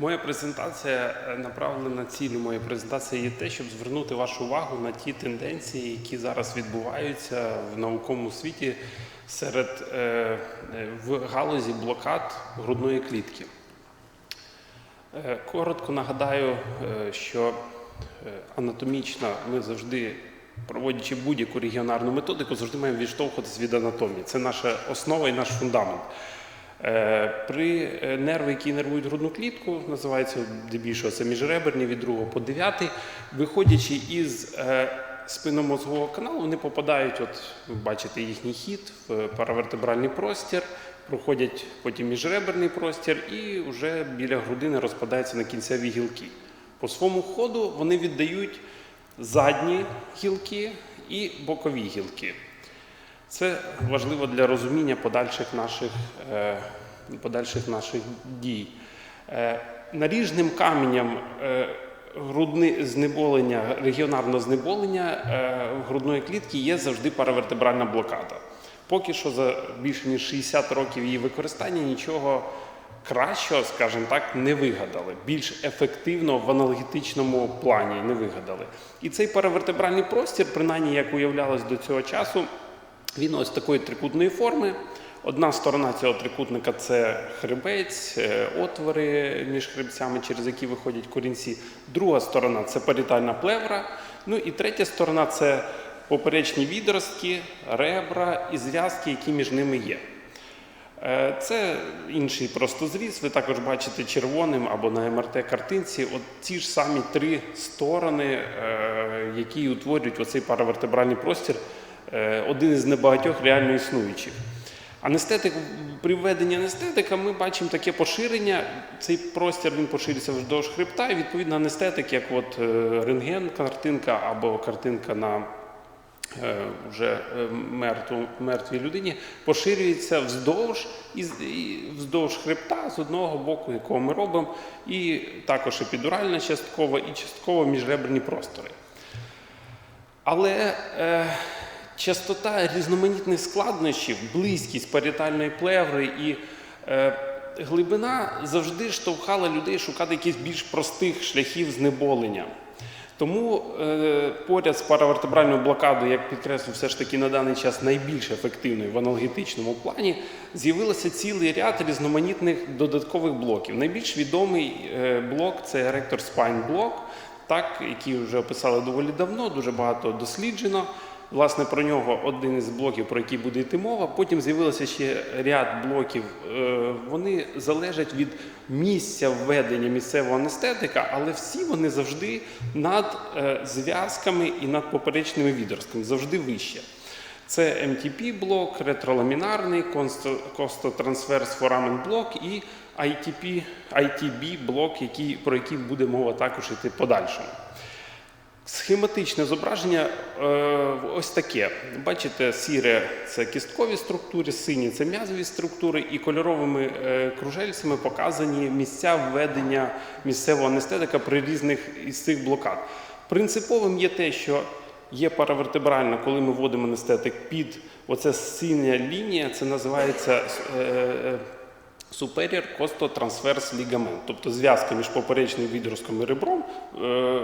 Моя презентація е, направлена цілі моєї презентації є те, щоб звернути вашу увагу на ті тенденції, які зараз відбуваються в науковому світі серед е, е, в галузі блокад грудної клітки. Коротко нагадаю, що анатомічно ми завжди, проводячи будь-яку регіонарну методику, завжди маємо відштовхуватися від анатомії. Це наша основа і наш фундамент. Е, При е, нерви, які нервують грудну клітку, називається здебільшого це міжреберні від 2 по 9, виходячи із е, спинномозгового каналу, вони попадають, от ви бачите їхній хід в паравертебральний простір, проходять потім міжреберний простір і вже біля грудини розпадаються на кінцеві гілки. По своєму ходу вони віддають задні гілки і бокові гілки. Це важливо для розуміння подальших наших, е, подальших наших дій. Е, наріжним каменем е, грудни, знеболення, регіонарного знеболення грудної клітки є завжди паравертебральна блокада. Поки що за більше ніж 60 років її використання нічого кращого, скажімо так, не вигадали. Більш ефективно в аналогічному плані не вигадали. І цей паравертебральний простір, принаймні як уявлялось до цього часу, він ось такої трикутної форми. Одна сторона цього трикутника це хребець, е, отвори між хребцями, через які виходять корінці. Друга сторона це парітальна плевра. Ну і третя сторона це поперечні відростки, ребра і зв'язки, які між ними є. Е, Це інший просто зріз. Ви також бачите червоним або на МРТ-картинці. От ті ж самі три сторони, е, які утворюють оцей паравертебральний простір, один із небагатьох реально існуючих. Анестетик при введенні анестетика ми бачимо таке поширення. Цей простір він поширюється вздовж хребта, і відповідно анестетик, як от е, рентген, картинка або картинка на е, вже е, мертвій людині, поширюється вздовж і, вздовж хребта з одного боку, якого ми робимо, і також епідуральна частково, і частково міжреберні простори. Але е, частота різноманітних складнощів, близькість парітальної плеври і е, глибина завжди штовхала людей шукати якихось більш простих шляхів знеболення. Тому е, поряд з паравертебральною блокадою, як підкреслю, все ж таки на даний час найбільш ефективною в аналгетичному плані, з'явилося цілий ряд різноманітних додаткових блоків. Найбільш відомий е, блок це Erector Spine блок, так, який вже описали доволі давно, дуже багато досліджено. Власне, про нього один із блоків, про який буде йти мова. Потім з'явилося ще ряд блоків. Е, Вони залежать від місця введення місцевого анестетика, але всі вони завжди над е, зв'язками і над поперечними відростками, завжди вище. Це MTP блок, ретроламінарний, костотрансверс форамен блок і ITP, ITB блок, який, про який буде мова також йти подальшому. Схематичне зображення е, ось таке. Бачите, сіре це кісткові структури, сині це м'язові структури, і кольоровими е, кружельцями показані місця введення місцевого анестетика при різних із цих блокад. Принциповим є те, що є паравертебральна, коли ми вводимо анестетик під оце синя лінія, це називається. Superior Costotransverse Ligament, тобто зв'язка між поперечним відростком і ребром. Е,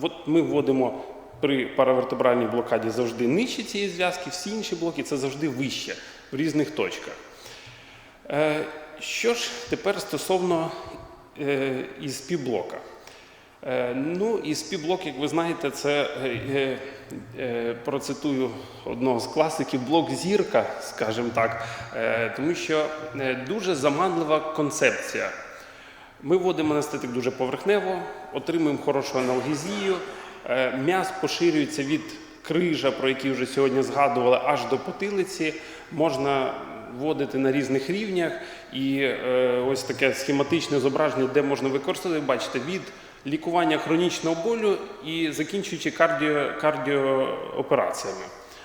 от ми вводимо при паравертебральній блокаді завжди нижче цієї зв'язки, всі інші блоки це завжди вище в різних точках. Е, що ж тепер стосовно е, із півблока? Е, Ну, і співблок, як ви знаєте, це е, е, процитую одного з класиків блок зірка, скажімо так, тому що дуже заманлива концепція. Ми вводимо анестетик дуже поверхнево, отримуємо хорошу аналгезію, м'яз поширюється від крижа, про який вже сьогодні згадували, аж до потилиці. Можна вводити на різних рівнях. І ось таке схематичне зображення, де можна використовувати, бачите, від лікування хронічного болю і закінчуючи кардіо, кардіоопераціями.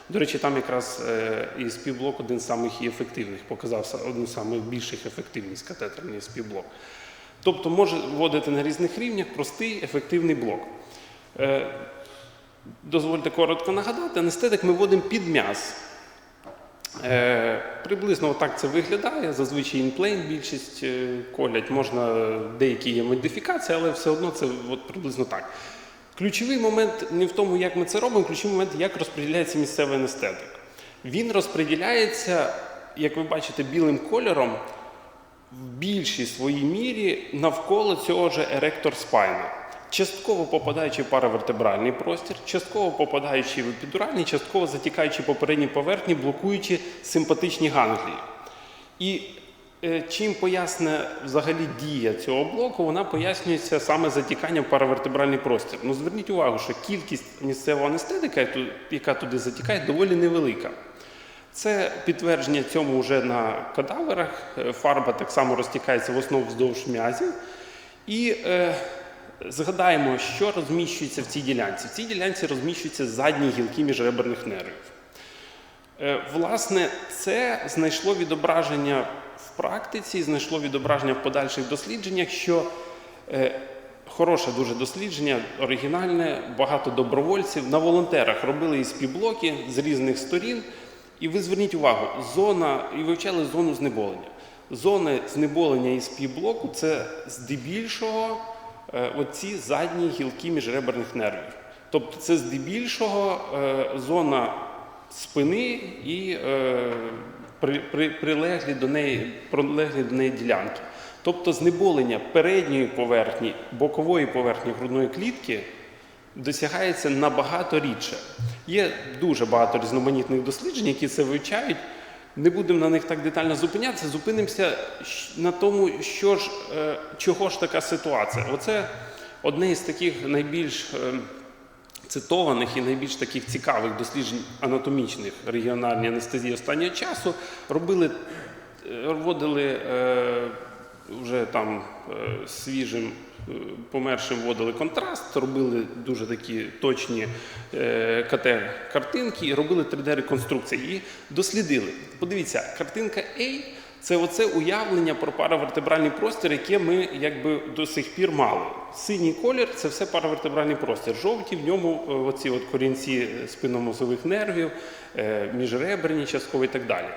До речі, там якраз е, і співблок один з самих і ефективних, показав одну з самих більших ефективність катетерний співблок. Тобто може вводити на різних рівнях простий ефективний блок. Е, Дозвольте коротко нагадати, анестетик ми вводимо під м'яз. Е, приблизно отак це виглядає. Зазвичай інплейн більшість е, колять, можна деякі є модифікації, але все одно це от приблизно так. Ключовий момент не в тому, як ми це робимо, ключовий момент, як розподіляється місцевий анестетик. Він розподіляється, як ви бачите, білим кольором в більшій своїй мірі навколо цього ж еректор спайна. Частково попадаючи в паравертебральний простір, частково попадаючи в епідуральний, частково затікаючи по передній поверхні, блокуючи симпатичні ганглії. І е, чим поясне взагалі дія цього блоку, вона пояснюється саме затіканням в паравертебральний простір. Ну зверніть увагу, що кількість місцевого анестетика, яка туди затікає, доволі невелика. Це підтвердження цьому вже на кадаверах. Е, Фарба так само розтікається в основному вздовж м'язів. І е, згадаємо, що розміщується в цій ділянці. В цій ділянці розміщуються задні гілки міжреберних нервів. Е, Власне, це знайшло відображення в практиці, знайшло відображення в подальших дослідженнях, що е, хороше дуже дослідження, оригінальне, багато добровольців на волонтерах робили ІСП-блоки з різних сторін. І ви зверніть увагу, зона, і вивчали зону знеболення. Зони знеболення ІСП-блоку це здебільшого оці задні гілки міжреберних нервів. Тобто це здебільшого е, зона спини і е, при, при, прилеглі, до неї, прилеглі до неї ділянки. Тобто знеболення передньої поверхні, бокової поверхні грудної клітки досягається набагато рідше. Є дуже багато різноманітних досліджень, які це вивчають. Не будемо на них так детально зупинятися, зупинимося на тому, що ж, е, чого ж така ситуація. Оце одне із таких найбільш е, цитованих і найбільш таких цікавих досліджень анатомічних регіональній анестезії останнього часу. Робили, вводили е, вже там е, свіжим е, помершим вводили контраст, робили дуже такі точні е, КТ-картинки і робили 3D-реконструкції. І дослідили. Подивіться, картинка A це оце уявлення про паравертебральний простір, яке ми якби до сих пір мали. Синій колір це все паравертебральний простір. Жовті в ньому оці от корінці спинномозових нервів, міжреберні частково і так далі.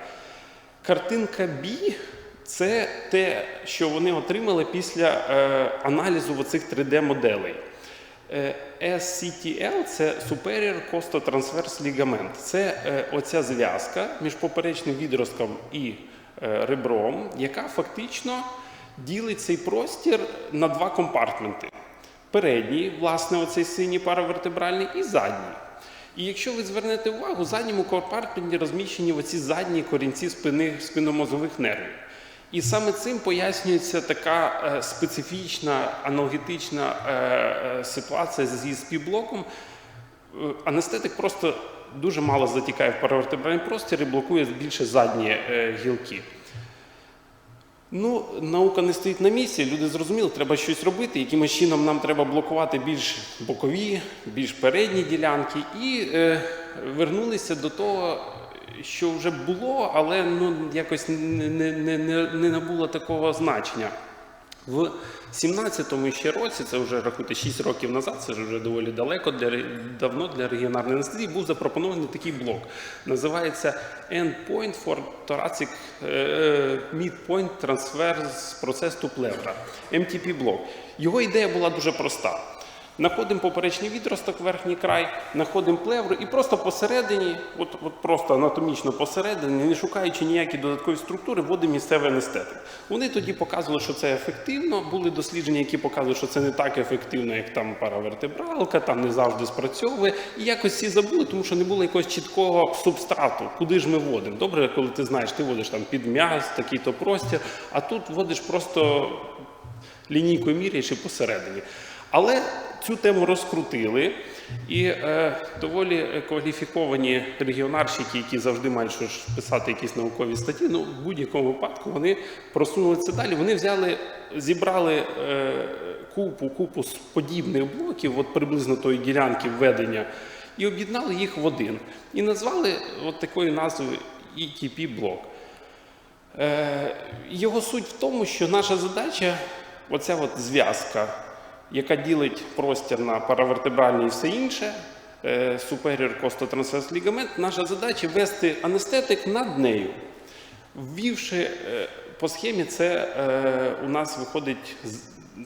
Картинка B це те, що вони отримали після е, аналізу оцих 3D-моделей. Е, SCTL це Superior Costotransverse Ligament. Це е, оця зв'язка між поперечним відростком і ребром, яка фактично ділить цей простір на два компартменти. Передній, власне, оцей синій паравертебральний, і задній. І якщо ви звернете увагу, в задньому компартменті розміщені оці задні корінці спини, спинномозових нервів. І саме цим пояснюється така е, специфічна аналогетична е, е, ситуація з ESP-блоком. Е, Анестетик просто дуже мало затікає в паравертебральний простір і блокує більше задні гілки. Ну, наука не стоїть на місці, люди зрозуміли, треба щось робити, якимось чином нам треба блокувати більш бокові, більш передні ділянки, і е, вернулися до того, що вже було, але ну, якось не, не, не, не, набуло такого значення. В 17-му ще році, це вже рахуйте 6 років назад, це вже доволі далеко для давно для регіональної анестезії, був запропонований такий блок. Називається Endpoint for Thoracic е, Midpoint Transverse Process to Pleura. MTP блок. Його ідея була дуже проста. Находимо поперечний відросток, верхній край, знаходимо плевру і просто посередині, от, от просто анатомічно посередині, не шукаючи ніякі додаткові структури, вводимо місцевий анестетик. Вони тоді показували, що це ефективно. Були дослідження, які показують, що це не так ефективно, як там паравертебралка, там не завжди спрацьовує. І якось всі забули, тому що не було якогось чіткого субстрату, куди ж ми вводимо. Добре, коли ти знаєш, ти вводиш там під м'яз, такий-то простір, а тут вводиш просто лінійкою міряєш і посередині. Але цю тему розкрутили, і е, доволі кваліфіковані регіонарщики, які завжди мають що ж писати якісь наукові статті, ну в будь-якому випадку вони просунули це далі. Вони взяли, зібрали е, купу, купу з подібних блоків, от приблизно тої ділянки введення, і об'єднали їх в один. І назвали от такою назвою ETP-блок. Е, Його суть в тому, що наша задача оця от зв'язка, яка ділить простір на паравертебральний і все інше, Costotransverse Ligament, наша задача ввести анестетик над нею. Ввівши е, по схемі, це е, у нас виходить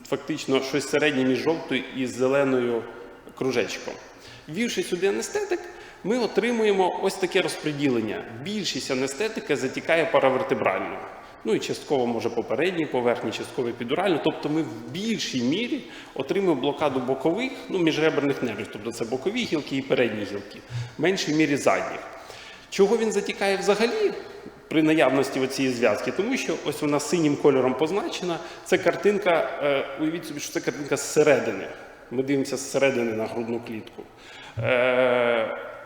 фактично щось середнє між жовтою і зеленою кружечком. Ввівши сюди анестетик, ми отримуємо ось таке розподілення. Більшість анестетика затікає паравертебрально. Ну і частково може по передній поверхні, частково епідурально. Тобто ми в більшій мірі отримуємо блокаду бокових, ну, міжреберних нервів, тобто це бокові гілки і передні гілки, в меншій мірі задніх. Чого він затікає взагалі при наявності цієї зв'язки? Тому що ось вона синім кольором позначена. Це картинка, е, уявіть собі, що це картинка зсередини. Ми дивимося зсередини на грудну клітку.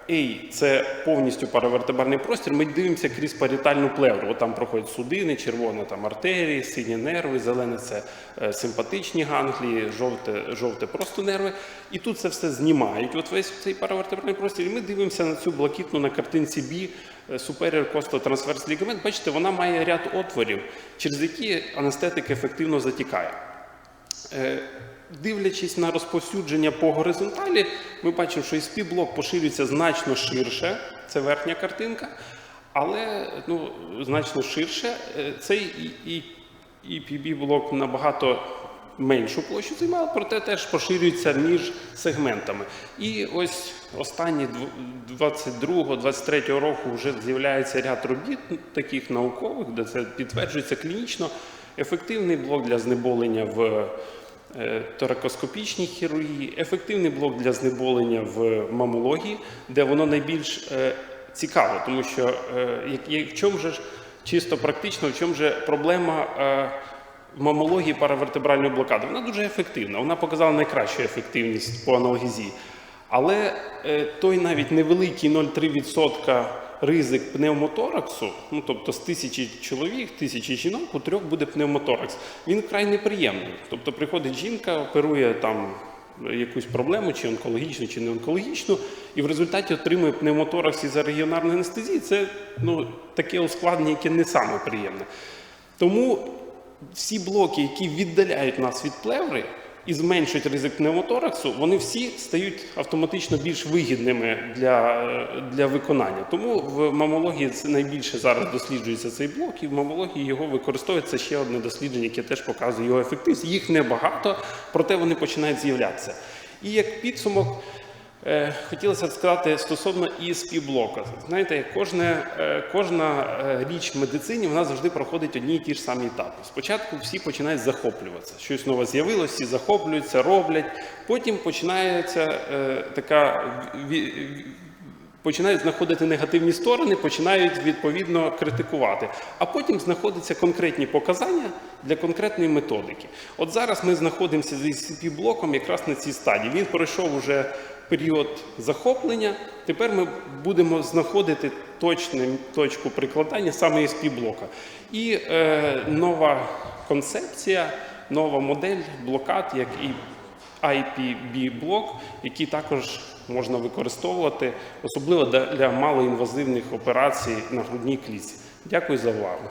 Е, Ей, це повністю паравертебральний простір. Ми дивимося крізь парітальну плевру. От там проходять судини, червона там артерії, сині нерви, зелене це е, симпатичні ганглії, жовте, жовте просто нерви. І тут це все знімають. От весь цей паравертебральний простір. І ми дивимося на цю блакитну на картинці B е, Superior Costo Transverse Ligament. Бачите, вона має ряд отворів, через які анестетик ефективно затікає. Дивлячись на розповсюдження по горизонталі, ми бачимо, що SP-блок поширюється значно ширше, це верхня картинка, але ну, значно ширше. Е, Цей і PB-блок набагато меншу площу займає, проте теж поширюється між сегментами. І ось останні 22-23 року вже з'являється ряд робіт таких наукових, де це підтверджується клінічно. Ефективний блок для знеболення в торакоскопічній хірургії, ефективний блок для знеболення в мамології, де воно найбільш е, цікаво, тому що е, в чому ж чисто практично, в чому же проблема е, мамології паравертебральної блокади? Вона дуже ефективна. Вона показала найкращу ефективність по аналгезії. Але е, той навіть невеликий 0,3% ризик пневмотораксу, ну тобто з тисячі чоловік, тисячі жінок, у трьох буде пневмоторакс. Він вкрай неприємний. Тобто приходить жінка, оперує там якусь проблему, чи онкологічну, чи не онкологічну, і в результаті отримує пневмоторакс із регіонарної анестезії. Це ну, таке ускладнення, яке не саме приємне. Тому всі блоки, які віддаляють нас від плеври і зменшують ризик пневмотораксу, вони всі стають автоматично більш вигідними для, е, для виконання. Тому в мамології це найбільше зараз досліджується цей блок, і в мамології його використовується ще одне дослідження, яке теж показує його ефективність. Їх небагато, проте вони починають з'являтися. І як підсумок. Е, Хотілося б сказати стосовно ІСПІ-блока. Знаєте, кожне, е, кожна е, річ в медицині вона завжди проходить одні і ті ж самі етапи. Спочатку всі починають захоплюватися. Щось нове з'явилося, всі захоплюються, роблять. Потім починається е, така починають знаходити негативні сторони, починають відповідно критикувати. А потім знаходяться конкретні показання для конкретної методики. От зараз ми знаходимося з icp блоком якраз на цій стадії. Він пройшов уже період захоплення. Тепер ми будемо знаходити точну точку прикладання саме icp блока. І е, нова концепція, нова модель блокад, як і IPB-блок, який також можна використовувати, особливо для малоінвазивних операцій на грудній клітці. Дякую за увагу.